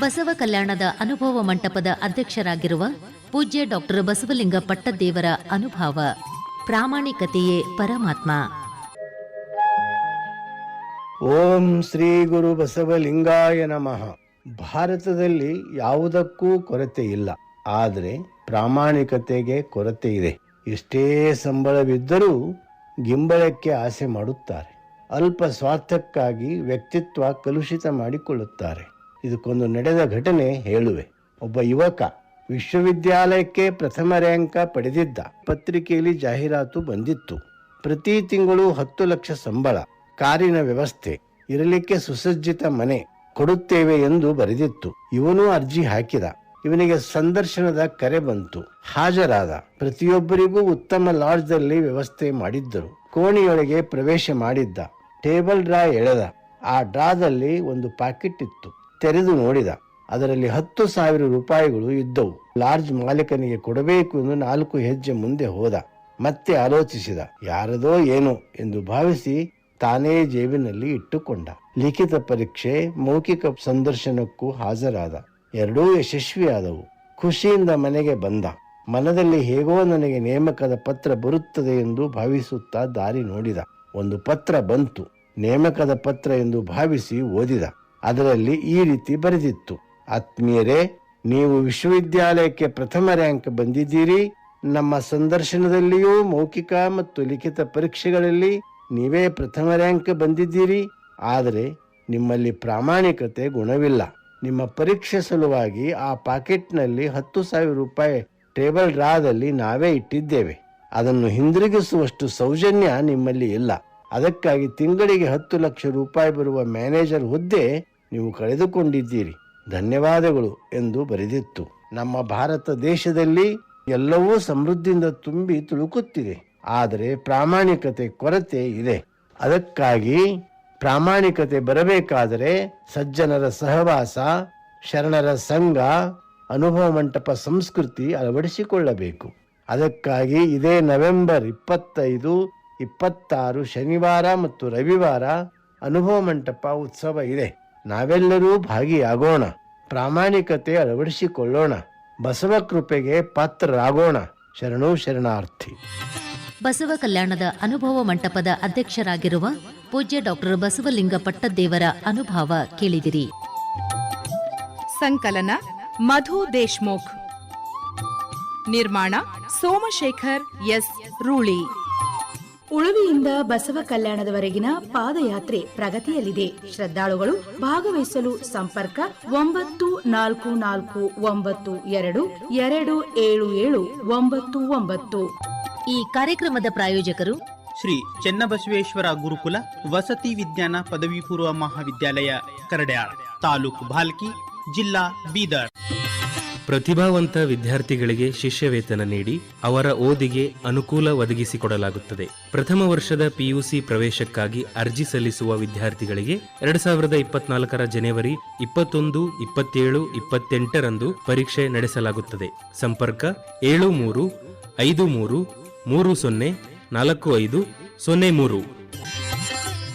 ಬಸವ ಕಲ್ಯಾಣದ ಅನುಭವ ಮಂಟಪದ ಅಧ್ಯಕ್ಷರಾಗಿರುವ ಪೂಜ್ಯ ಡಾಕ್ಟರ್ ಬಸವಲಿಂಗ ಪಟ್ಟದೇವರ ಅನುಭವ. ಪ್ರಾಮಾಣಿಕತೆಯೇ ಪರಮಾತ್ಮ. ಓಂ ಶ್ರೀ ಗುರು ಬಸವಲಿಂಗಾಯ ನಮಃ. ಭಾರತದಲ್ಲಿ ಯಾವುದಕ್ಕೂ ಕೊರತೆ ಇಲ್ಲ. ಆದರೆ ಪ್ರಾಮಾಣಿಕತೆಗೆ ಕೊರತೆ ಇದೆ. ಎಷ್ಟೇ ಸಂಬಳವಿದ್ದರೂ ಗಿಂಬಳಕ್ಕೆ ಆಸೆ ಮಾಡುತ್ತಾರೆ. ಅಲ್ಪ ಸ್ವಾರ್ಥಕ್ಕಾಗಿ ವ್ಯಕ್ತಿತ್ವ ಕಲುಷಿತ ಮಾಡಿಕೊಳ್ಳುತ್ತಾರೆ. ಇದಕ್ಕೊಂದು ನಡೆದ ಘಟನೆ ಹೇಳುವೆ. ಒಬ್ಬ ಯುವಕ ವಿಶ್ವವಿದ್ಯಾಲಯಕ್ಕೆ ಪ್ರಥಮ ರ್ಯಾಂಕ ಪಡೆದಿದ್ದ ಪತ್ರಿಕೆಯಲ್ಲಿ ಜಾಹೀರಾತು ಬಂದಿತ್ತು. ಪ್ರತಿ ತಿಂಗಳು ಹತ್ತು ಲಕ್ಷ ಸಂಬಳ, ಕಾರಿನ ವ್ಯವಸ್ಥೆ, ಇರಲಿಕ್ಕೆ ಸುಸಜ್ಜಿತ ಮನೆ ಕೊಡುತ್ತೇವೆ ಎಂದು ಬರೆದಿತ್ತು. ಇವನು ಅರ್ಜಿ ಹಾಕಿದ. ಇವನಿಗೆ ಸಂದರ್ಶನದ ಕರೆ ಬಂತು. ಹಾಜರಾದ. ಪ್ರತಿಯೊಬ್ಬರಿಗೂ ಉತ್ತಮ ಲಾಡ್ಜ್ದಲ್ಲಿ ವ್ಯವಸ್ಥೆ ಮಾಡಿದ್ದರು. ಕೋಣೆಯೊಳಗೆ ಪ್ರವೇಶ ಮಾಡಿದ್ದ. ಟೇಬಲ್ ಡ್ರಾ ಎಳೆದ. ಆ ಡ್ರಾದಲ್ಲಿ ಒಂದು ಪ್ಯಾಕೆಟ್ ಇತ್ತು. ತೆರೆದು ನೋಡಿದ. ಅದರಲ್ಲಿ ಹತ್ತು ಸಾವಿರ ರೂಪಾಯಿಗಳು ಇದ್ದವು. ಲಾಡ್ಜ್ ಮಾಲೀಕನಿಗೆ ಕೊಡಬೇಕು ಎಂದು ನಾಲ್ಕು ಹೆಜ್ಜೆ ಮುಂದೆ ಹೋದ. ಮತ್ತೆ ಆಲೋಚಿಸಿದ. ಯಾರದೋ ಏನೋ ಎಂದು ಭಾವಿಸಿ ತಾನೇ ಜೇಬಿನಲ್ಲಿ ಇಟ್ಟುಕೊಂಡ. ಲಿಖಿತ ಪರೀಕ್ಷೆ, ಮೌಖಿಕ ಸಂದರ್ಶನಕ್ಕೂ ಹಾಜರಾದ. ಎರಡೂ ಯಶಸ್ವಿಯಾದವು. ಖುಷಿಯಿಂದ ಮನೆಗೆ ಬಂದ. ಮನದಲ್ಲಿ ಹೇಗೋ ನನಗೆ ನೇಮಕದ ಪತ್ರ ಬರುತ್ತದೆ ಎಂದು ಭಾವಿಸುತ್ತಾ ದಾರಿ ನೋಡಿದ. ಒಂದು ಪತ್ರ ಬಂತು. ನೇಮಕದ ಪತ್ರ ಎಂದು ಭಾವಿಸಿ ಓದಿದ. ಅದರಲ್ಲಿ ಈ ರೀತಿ ಬರೆದಿತ್ತು. ಆತ್ಮೀಯರೇ, ನೀವು ವಿಶ್ವವಿದ್ಯಾಲಯಕ್ಕೆ ಪ್ರಥಮ ರ್ಯಾಂಕ್ ಬಂದಿದ್ದೀರಿ. ನಮ್ಮ ಸಂದರ್ಶನದಲ್ಲಿಯೂ ಮೌಖಿಕ ಮತ್ತು ಲಿಖಿತ ಪರೀಕ್ಷೆಗಳಲ್ಲಿ ನೀವೇ ಪ್ರಥಮ ರ್ಯಾಂಕ್ ಬಂದಿದ್ದೀರಿ. ಆದರೆ ನಿಮ್ಮಲ್ಲಿ ಪ್ರಾಮಾಣಿಕತೆ ಗುಣವಿಲ್ಲ. ನಿಮ್ಮ ಪರೀಕ್ಷೆ ಸಲುವಾಗಿ ಆ ಪಾಕೆಟ್ನಲ್ಲಿ ಹತ್ತು ಸಾವಿರ ರೂಪಾಯಿ ಟೇಬಲ್ ಡ್ರಾದಲ್ಲಿ ನಾವೇ ಇಟ್ಟಿದ್ದೇವೆ. ಅದನ್ನು ಹಿಂದಿರುಗಿಸುವಷ್ಟು ಸೌಜನ್ಯ ನಿಮ್ಮಲ್ಲಿ ಇಲ್ಲ. ಅದಕ್ಕಾಗಿ ತಿಂಗಳಿಗೆ ಹತ್ತು ಲಕ್ಷ ರೂಪಾಯಿ ಬರುವ ಮ್ಯಾನೇಜರ್ ಹುದ್ದೆ ನೀವು ಕಳೆದುಕೊಂಡಿದ್ದೀರಿ. ಧನ್ಯವಾದಗಳು ಎಂದು ಬರೆದಿತ್ತು. ನಮ್ಮ ಭಾರತ ದೇಶದಲ್ಲಿ ಎಲ್ಲವೂ ಸಮೃದ್ಧಿಯಿಂದ ತುಂಬಿ ತುಳುಕುತ್ತಿದೆ. ಆದರೆ ಪ್ರಾಮಾಣಿಕತೆ ಕೊರತೆ ಇದೆ. ಅದಕ್ಕಾಗಿ ಪ್ರಾಮಾಣಿಕತೆ ಬರಬೇಕಾದರೆ ಸಜ್ಜನರ ಸಹವಾಸ, ಶರಣರ ಸಂಘ, ಅನುಭವ ಮಂಟಪ ಸಂಸ್ಕೃತಿ ಅಳವಡಿಸಿಕೊಳ್ಳಬೇಕು. ಅದಕ್ಕಾಗಿ ಇದೇ ನವೆಂಬರ್ ಇಪ್ಪತ್ತೈದು, ಇಪ್ಪತ್ತಾರು ಶನಿವಾರ ಮತ್ತು ರವಿವಾರ ಅನುಭವ ಮಂಟಪ ಉತ್ಸವ ಇದೆ. ನಾವೆಲ್ಲರೂ ಭಾಗಿಯಾಗೋಣ. ಪ್ರಾಮಾಣಿಕತೆ ಅಳವಡಿಸಿಕೊಳ್ಳೋಣ. ಬಸವ ಕೃಪೆಗೆ ಪಾತ್ರರಾಗೋಣ. ಶರಣು ಶರಣಾರ್ಥಿ. ಬಸವ ಕಲ್ಯಾಣದ ಅನುಭವ ಮಂಟಪದ ಅಧ್ಯಕ್ಷರಾಗಿರುವ ಪೂಜ್ಯ ಡಾಕ್ಟರ್ ಬಸವಲಿಂಗ ಪಟ್ಟದೇವರ ಅನುಭವ ಕೇಳಿದಿರಿ. ಸಂಕಲನ ಮಧು ದೇಶ್ಮುಖ್. ನಿರ್ಮಾಣ ಸೋಮಶೇಖರ್ ಎಸ್ ರೂಳಿ. ಉಳುವಿಯಿಂದ ಬಸವ ಕಲ್ಯಾಣದವರೆಗಿನ ಪಾದಯಾತ್ರೆ ಪ್ರಗತಿಯಲ್ಲಿದೆ. ಶ್ರದ್ಧಾಳುಗಳು ಭಾಗವಹಿಸಲು ಸಂಪರ್ಕ ಒಂಬತ್ತು ನಾಲ್ಕು ನಾಲ್ಕು ಒಂಬತ್ತು ಎರಡು ಎರಡು ಏಳು ಏಳು ಒಂಬತ್ತು ಒಂಬತ್ತು. ಈ ಕಾರ್ಯಕ್ರಮದ ಪ್ರಾಯೋಜಕರು ಶ್ರೀ ಚೆನ್ನಬಸವೇಶ್ವರ ಗುರುಕುಲ ವಸತಿ ವಿಜ್ಞಾನ ಪದವಿ ಪೂರ್ವ ಮಹಾವಿದ್ಯಾಲಯ ಕರಡ್ಯಾಳ್ ತಾಲೂಕು ಭಾಲ್ಕಿ ಜಿಲ್ಲಾ ಬೀದರ್. ಪ್ರತಿಭಾವಂತ ವಿದ್ಯಾರ್ಥಿಗಳಿಗೆ ಶಿಷ್ಯವೇತನ ನೀಡಿ ಅವರ ಓದಿಗೆ ಅನುಕೂಲ ಒದಗಿಸಿಕೊಡಲಾಗುತ್ತದೆ. ಪ್ರಥಮ ವರ್ಷದ ಪಿಯುಸಿ ಪ್ರವೇಶಕ್ಕಾಗಿ ಅರ್ಜಿ ಸಲ್ಲಿಸುವ ವಿದ್ಯಾರ್ಥಿಗಳಿಗೆ ಎರಡ್ ಸಾವಿರದ ಇಪ್ಪತ್ನಾಲ್ಕರ ಜನವರಿ ಇಪ್ಪತ್ತೊಂದು, ಇಪ್ಪತ್ತೇಳು, ಇಪ್ಪತ್ತೆಂಟರಂದು ಪರೀಕ್ಷೆ ನಡೆಸಲಾಗುತ್ತದೆ. ಸಂಪರ್ಕ ಏಳು ಮೂರು, ಐದು ಮೂರು ಮೂರು ಸೊನ್ನೆ, ನಾಲ್ಕು ಐದು, ಸೊನ್ನೆ ಮೂರು.